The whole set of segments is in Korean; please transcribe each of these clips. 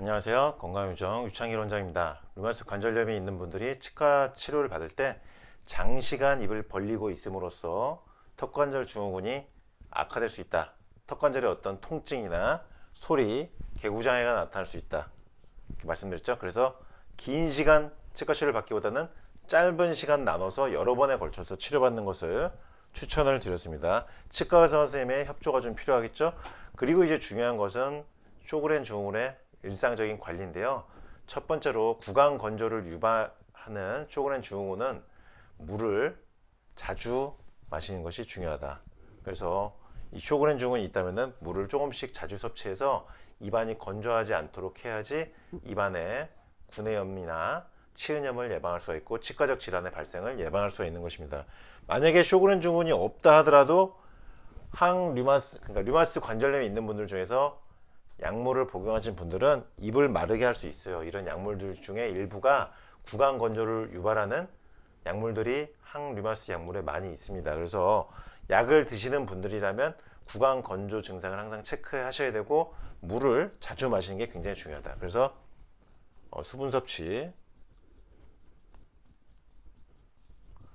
안녕하세요. 건강유정 유창길 원장입니다. 류마스 관절염이 있는 분들이 치과 치료를 받을 때 장시간 입을 벌리고 있음으로써 턱관절 증후군이 악화될 수 있다. 턱관절의 어떤 통증이나 소리, 개구장애가 나타날 수 있다. 이렇게 말씀드렸죠. 그래서 긴 시간 치과 치료를 받기보다는 짧은 시간 나눠서 여러 번에 걸쳐서 치료받는 것을 추천을 드렸습니다. 치과 의사 선생님의 협조가 좀 필요하겠죠. 그리고 이제 중요한 것은 쇼그렌 증후군의 일상적인 관리인데요. 첫 번째로 구강 건조를 유발하는 쇼그렌 증후군은 물을 자주 마시는 것이 중요하다. 그래서 이 쇼그렌 증후군이 있다면은 물을 조금씩 자주 섭취해서 입안이 건조하지 않도록 해야지 입안에 구내염이나 치은염을 예방할 수가 있고 치과적 질환의 발생을 예방할 수가 있는 것입니다. 만약에 쇼그렌 증후군이 없다 하더라도 항 류마스 그러니까 류마스 관절염이 있는 분들 중에서 약물을 복용하신 분들은 입을 마르게 할 수 있어요. 이런 약물들 중에 일부가 구강 건조를 유발하는 약물들이 항류마스 약물에 많이 있습니다. 그래서 약을 드시는 분들이라면 구강 건조 증상을 항상 체크하셔야 되고 물을 자주 마시는 게 굉장히 중요하다. 그래서 어, 수분 섭취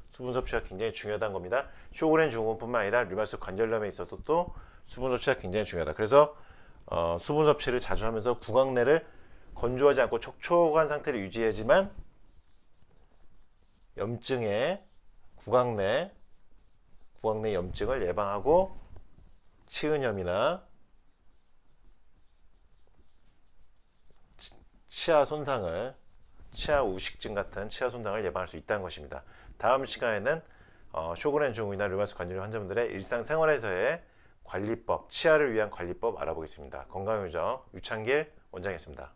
수분 섭취가 굉장히 중요하다는 겁니다. 쇼그렌 증후군뿐만 아니라 류마스 관절염에 있어서 또 수분 섭취가 굉장히 중요하다. 그래서 어, 수분 섭취를 자주 하면서 구강내를 건조하지 않고 촉촉한 상태를 유지해야지만 염증의 구강내 구강내 염증을 예방하고 치은염이나 치- 치아 손상을 치아 우식증 같은 치아 손상을 예방할 수 있다는 것입니다. 다음 시간에는 어, 쇼그렌 증후군이나 류마스 관절 환자분들의 일상생활에서의 관리법, 치아를 위한 관리법 알아보겠습니다. 건강유정 유창길 원장이었습니다.